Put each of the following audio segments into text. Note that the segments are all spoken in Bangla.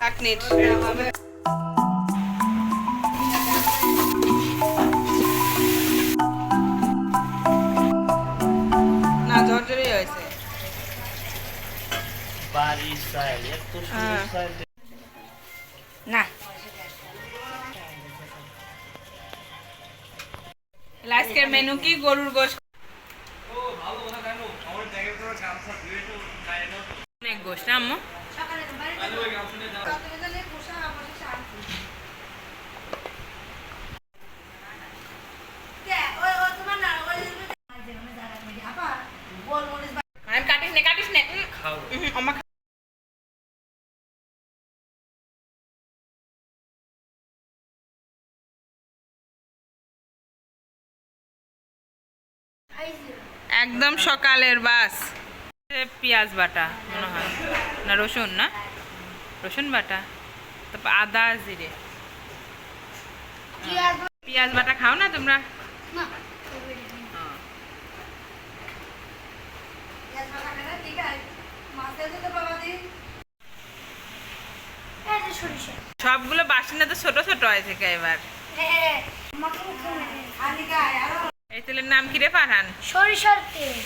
চাকনির না ঝরঝরি হয়েছে। হ্যাঁ। না। আজকের মেনু কি? গরুর গোশ। অনেক গোশ না আম্মু? আমি কাটিস নে কাটিস নে। উম, খাও উম, আমার একদম সকালের বাস। পেঁয়াজ বাটা মনে হয়। না রসুন না? রসুন বাটা তারপর আদা জিরে। পেঁয়াজ বাটা। খাও না তোমরা? সবগুলো বাসিন্দা তো ছোট ছোট হয়েছে এবার। এই তেলের নাম কি রে পাঠান সরিষার তেল।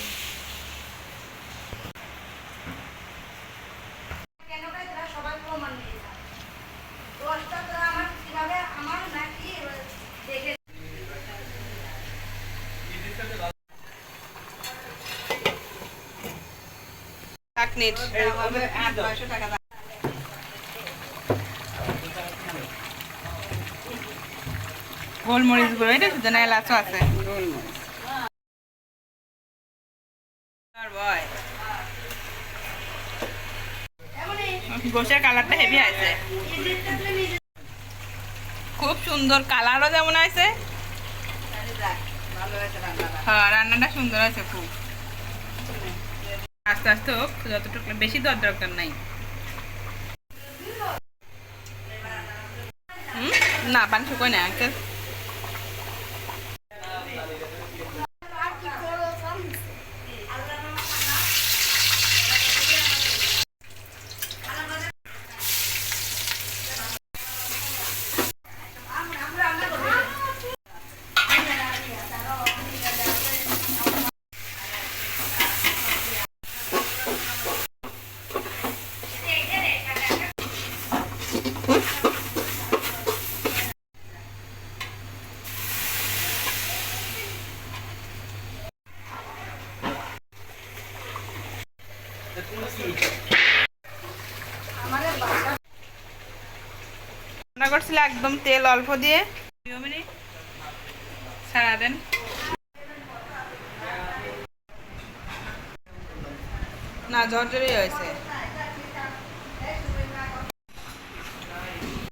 চাকনির গোলমরিচ গুঁড়ো, এটা সুজন এলাচও আছে। বয়। কালারটা হেভি আছে খুব সুন্দর কালারও যেমন আছে হ্যাঁ রান্নাটা সুন্দর আছে খুব। আস্তে আস্তে হোক যতটুকু বেশি দেওয়ার দরকার নাই? না পানি শুকোয় না আঙ্কেল রান্না করছিল একদম তেল অল্প দিয়ে। ছাড়া দেন। না ঝরঝরি হয়েছে।